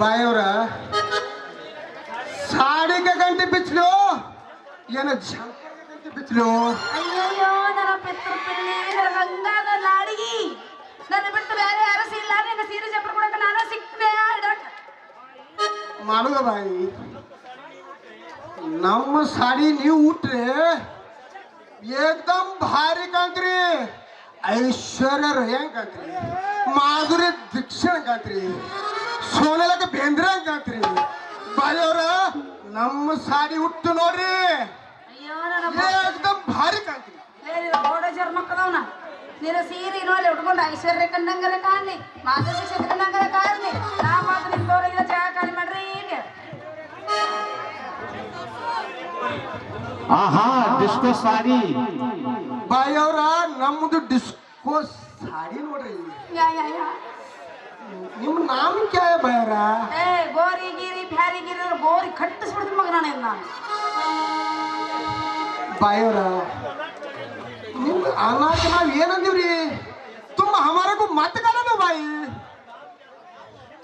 ಬಾಯವ್ರ ಸಾಡಿಗೆ ಗಂಟೆ ಬಿಚ್ಚಲು ಏನ ಜಂಪರ್ಗೆ ಗಂಟೆ ಬಿಚ್ಚಲು ಅಯ್ಯಯ್ಯೋ ನನ್ನ ಪಿತೃ ಪಿಳ್ಳಿ ನನ್ನ ಗಂಗಾದ ನಾಡಿಗಿ. ನನ್ನ ಬಿಟ್ಟು ಬೇರೆ ನಿನ್ನ ಸೀರೆ ಚಪ್ಪರ ಕೊಡಕ ನಾನು ಸಿಕ್ತೆ ಇಡಕ ಮಾಡುದ ಬಾಯಿ. ನಮ್ಮ ಸಾಡಿ ನೀವು ಉಟ್ರೆ ಏಕ್ದಮ್ ಭಾರಿ ಕಾಂತ್ರಿ ಐಶ್ವರ್ಯ ರಯ್ಯಂಗ್ ಕಾಂತ್ರಿ ಮಾಧುರಿ ದೀಕ್ಷಣ ಕಾಂತ್ರಿ ಸೋನಲಕ ಬೇಂದ್ರೆ ಕಾಂತ್ರಿ ಬಾಯವ್ರ ನಮ್ಮ ಸಾಡಿ ಉಟ್ಟು ನೋಡ್ರಿ. ಏಕ್ದಮ್ ಭಾರಿ ಕಾಂತ್ರಿ ಮಕ್ಕಳವನ? ನೀನು ಸೀರೆ ನೋಡಿ ಉಟ್ಕೊಂಡು ಐಶ್ವರ್ಯ ಕಂಡಂಗರ ಕಾಣಲಿ ಮಾಧುರಿ ಕಂಡಂಗರ ಕಾಣಲಿ. ನಾ ಮಾತ್ರ ನಿಂತವ್ರಿಗೆ ಜಾಗ ಖಾಲಿ ಮಾಡ್ರಿ ಈಗ. ಆಹಾ ಡಿಸ್ಕೋ ಸಾರಿ. ಬಾಯವ್ರ ನಮ್ದು ಡಿಸ್ಕೋ ಸಾಡಿ ನೋಡ್ರಿ. ಯಾ ಯಾ ಯಾ. ನಿಮ್ಮ ನಾಮ ಕೇಳ ಬಯರ ಏ ಗೋರಿ ಗಿರಿ ಬ್ಯಾರಿ ಗಿರಿ ಗೋರಿ ಕಟ್ಟಿಸ್ಬಿಡ್ತೀನಿ ಮಗ ನಾನು ಇನ್ನ ಬಾಯೋರ ನಿಮ್ಮ ಅನಾಕ ನಾವು ಏನಂದೀವ್ರಿ? ತುಂಬ ಹಮಾರಗೂ ಮತ್ ಕಲದ ಬಾಯಿ.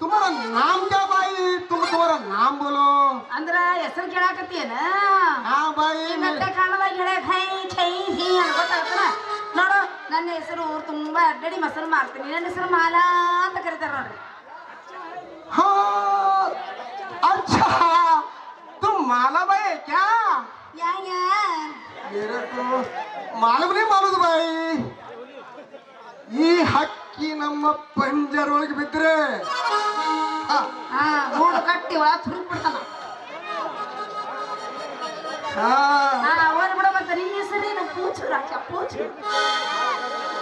ತುಮಾರ ನಾಮ್ ಕ್ಯಾ ಬಾಯಿ? ತುಂಬ ತುಮಾರ ನಾಮ್ ಬೋಲೋ. ಅಂದ್ರ ಹೆಸರು ಕೇಳಾಕತ್ತೇನ ಹಾ ಬಾಯಿ. ಕಾಣದಾಗ ಹೇಳಕ್ ಖೈ ಛೈ ಹಿ ಅನ್ಕೋತ ನೋಡು ನನ್ನ ಹೆಸರು ಊರು ತುಂಬಾ ಅಡ್ಡಡಿ ಮೊಸರು ಮಾರ್ತೀನಿ ನನ್ನ ಹೆಸರು ಮಾಲಾ ಅಂತ ಕರೀತಾರ ನೋಡ್ರಿ हाँ अच्छा तुम माला भाई है क्या ಯಾ ಯಾ मेरे को मालूम नहीं मालूम भाई ಈ ಹಕ್ಕಿ ನಮ್ಮ ಪಂಜರೊಳಗೆ ಬಿದ್ರೆ ಹ, ಹಾ ಗೂಡು ಕಟ್ಟಿ ಒಳ ತುರುಕ್ ಬಿಡ್ತಾನ ಹಾ, ಹಾ ಓದ್ ಬಿಡ ಮತ್ತೆ ನಿನ್ನ ಹೆಸರೇನು ಪೂಚು ರಾಜ ಪೂಚು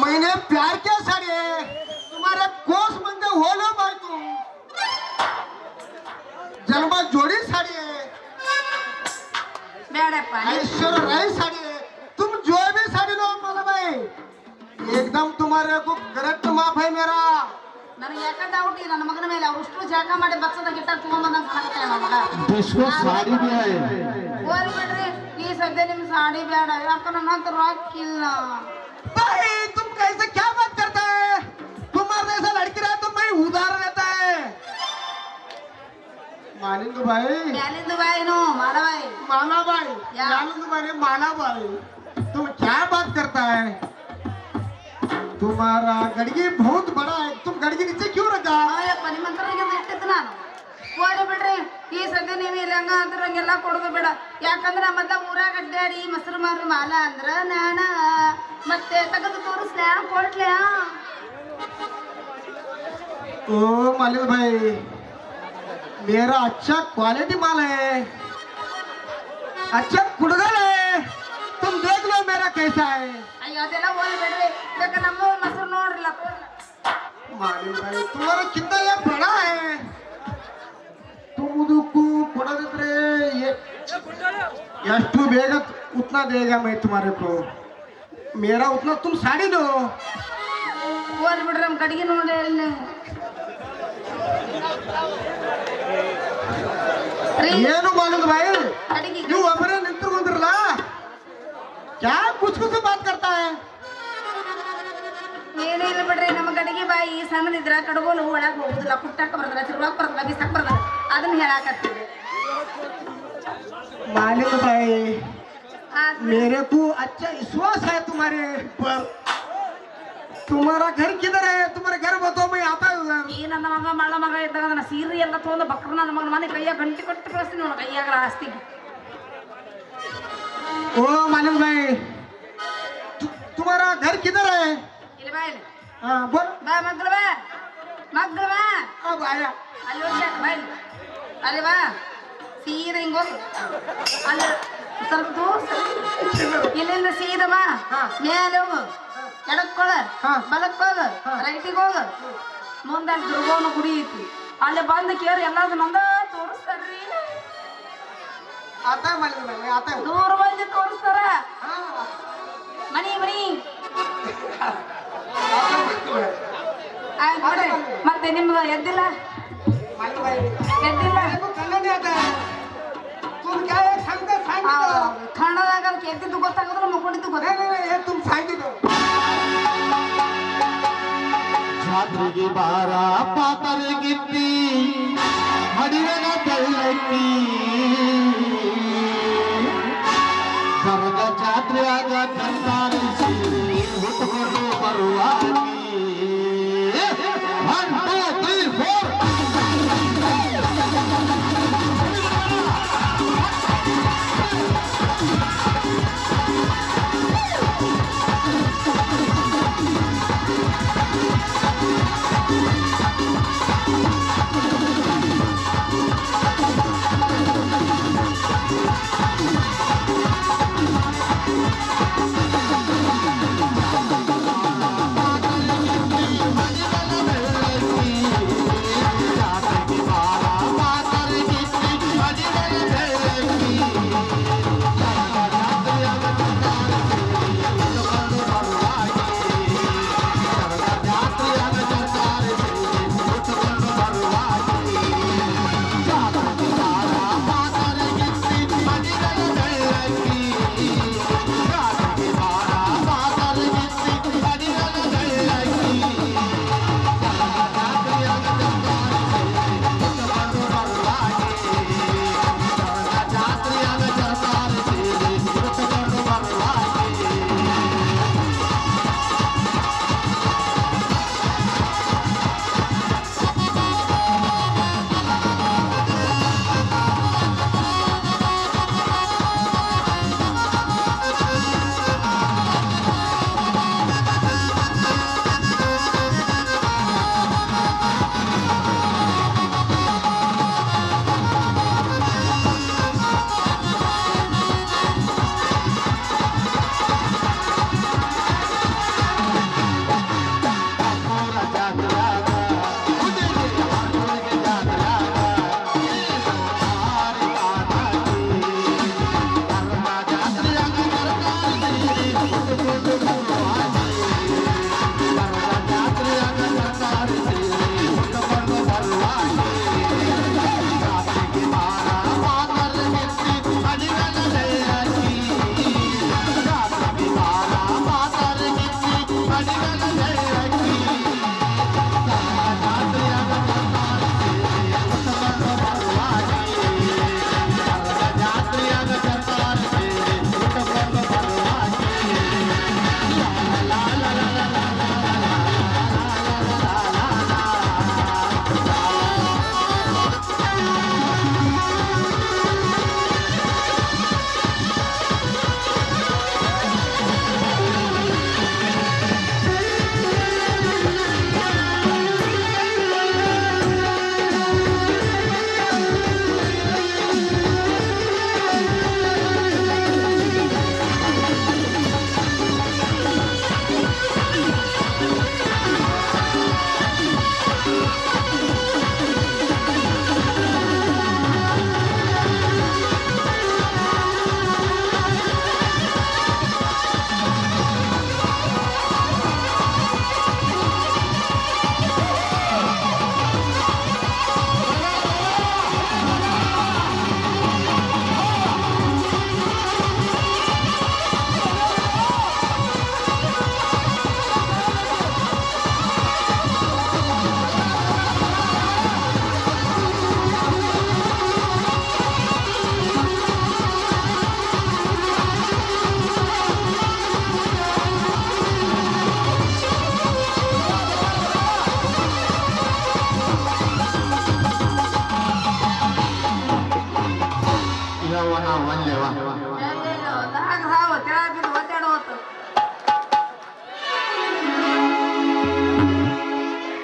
मैंने प्यार किया साड़ी है तुम्हारे कोस बंदे हो लो भाई तुम जन्मा जोड़ी साड़ी है ಬೇಡಪ್ಪ ऐश्वर्य राय साड़ी है तुम जो भी साड़ी लो माला भाई एकदम तुम्हारे को करेक्ट माफ है मेरा ನನಗೆ ಯಾಕೆ ಡೌಟ್ ಈ ನನ್ನ ಮಗನ ಮೇಲೆ ಅವ್ರು ಇಷ್ಟು ಜಾಗ ಮಾಡಿ ಬಚ್ಚದ ಗಿಟ್ಟ ತಗೊಂಬಂದಂಗ ಕಾಣಕತ್ತೆ ನನ್ನ ಮಗ ಡಿಸ್ಕೋ ಸಾರಿ भी है ಹೋಲ್ ಬಿಡ್ರಿ ಈ ಸದ್ಯ ನಿಮ್ ಸಾಡಿ ಬೇಡ ಯಾಕ ನನ್ನ ಹತ್ರ ರೊಕ್ಕಿಲ್ಲ भाई तुम कैसे क्या बात करता है? कुमार जैसा लड़की रहा तो मैं उधार रहता है। मानिंदु भाई मानिंदु भाई नो माला भाई माला भाई मानिंदु भाई माला भाई तुम क्या बात करता है? तुम्हारा गड़गी बहुत बड़ा है। तुम गड़गी नीचे क्यों रखा मंत्र इतना ಹತ್ರ ಇಟ್ಟಿತ್ತು ನಾನು ಹೋಲಿ ಬಿಡ್ರಿ ಈ ಸದ್ಯ ನೀವು ಇಲ್ಲಿ ಹಂಗ ಅಂದ್ರ ಹಂಗೆಲ್ಲ ಕೊಡೋದು ಬೇಡ ಯಾಕಂದ್ರ ಮೊದ್ಲ ಊರಾಗ ಅಡ್ಡಾಡಿ ಮೊಸರು ಮಾರು ಮಾಲ ಅಂದ್ರ ನಾಣ ಮತ್ತೆ ತೆಗೆದು ತೋರಿಸ್ಲ್ಯಾ ಕೊಡ್ಲ್ಯಾ ओ मालिक भाई मेरा अच्छा क्वालिटी माल है अच्छा कुड़गल है तुम देख लो मेरा कैसा है ಅಯ್ಯೋ ಅದೆಲ್ಲ ಹೋಲಿ ಬಿಡ್ರಿ ಬೇಕಾ ನಮ್ಮ ಮೊಸರು ನೋಡ್ರಲ್ಲ ಕೊಡ್ಲ मालिक भाई तुम्हारा कितना ये बड़ा है ಕೊಡುವುದಕ್ಕೂ ಕೊಡದಿದ್ರೆ ಎಷ್ಟು ಬೇಗ ಉತ್ನ ಬೇಗ ಮೈ ಮಾರಬೇಕು ಮೇರಾ ಉತ್ನ ತುಂಬ ಸಾಡಿದು. ಹೋಲ್ ಬಿಡ್ರಿ ನಮ್ಮ ಕಡೆಗೆ ನೋಡಿ ಅಲ್ಲಿ ಏನು ಮಾಡೋದು ಬಾಯಿ? ನೀವು ಒಬ್ಬರೇ ನಿಂತು ಬಂದ್ರಲ್ಲ ಕ್ಯಾ ಕುಚ್ ಕುಚ್ ಬಾತ್ ಕರ್ತಾ ಏನಿಲ್ಲ ಬಿಡ್ರಿ ನಮ್ಮ ಕಡೆಗೆ ಬಾಯಿ ಸಣ್ಣದಿದ್ರ ಕಡಗೋಲು ಒಳಗೆ ಹೋಗುದಿಲ್ಲ. ಕುಟ್ಟಾಕ ಬರೋದಿಲ್ಲ ತಿರುವಾಕ ಬರೋದಿಲ್ಲ ಬಿಸಾಕ ಅದನ್ನ ಹೇಳಾಕತ್ತೀವಿ मालिक भाई ಆದ್ರೆ मेरे को अच्छा विश्वास है तुम्हारे पर तुम्हारा घर किधर है तुम्हारे घर बताओ मैं आता हूँ उधर ಈ ನನ್ನ ಮಗ ಮಳ ಮಗ ಇದ್ದಾಗ ನನ್ನ ಸೀರೆ ಎಲ್ಲ ತೊಗೊಂಡು ಬಕ್ರ ನನ್ನ ಮಗನ ಮನೆ ಕೈಯಾಗ ಗಂಟೆ ಕೊಟ್ಟು ಕಳಿಸ್ತೀನಿ ನೋಡ ಕೈಯಾಗ ಆಸ್ತಿಗೆ ओ मालिक भाई तु, तुम्हारा घर किधर है ಇಲ್ಲಿ ಬಾ ಇಲ್ಲಿ हाँ बोल ಬಾ ಮಗ್ಳು ಬಾ ಮಗ್ಳು ಬಾ अब आया ಅಲ್ಲಿ ಹೋಗ್ಯಾಕ ಬಾ ಇಲ್ಲಿ ಅಲ್ವಾ ಸೀದಾ ಹಿಂಗ ಅಲ್ಲ ಸ್ವಲ್ಪ ದೂರ ಇಲ್ಲಿಂದ ಸೀದಮ್ಮ ಮೇಲೆ ಹೋಗು. ಎಡಕ್ಕೋಳ ಬಲಕ್ಕೋಗ ರೈಟಿಗೆ ಹೋಗ. ಮುಂದೆ ದುರ್ಗವನ ಗುಡಿ ಐತಿ. ಅಲ್ಲಿ ಬಂದು ಕೇಳಿ ಎಲ್ಲಾದ್ರು ನಂದ ತೋರಿಸ್ತಾರ್ರಿ. ಆತ ಮಾಡಿದ್ಮೇಲೆ ಆತ. ದೂರ ಬಂದು ತೋರಿಸ್ತಾರ. ಮನಿ ಮನಿ. ಆಯ್ತು ನೋಡ್ರಿ ಮತ್ತೆ ನಿಮ್ಗೆ ಎದ್ದಿಲ್ಲ? ಕನ್ನಡದಾಗ ಕೆದ್ದಿದ್ದು ಗೊತ್ತಾಗದ್ರೆ ಮಕ್ಕೊಂಡಿದ್ದು ಗೊತ್ತಾಗ ತುಂಬ ಸಾಯ್ತಿದ್ದು ಜಾತ್ರೆಗೆ ಬಾರ ಪಾತರಿಗಿತ್ತಿ ಮಡಿವನ ಬೆಳ್ಳಕ್ಕಿ ದರ್ಗ ಜಾತ್ರೆಯಾಗ ತಂತಾನೆ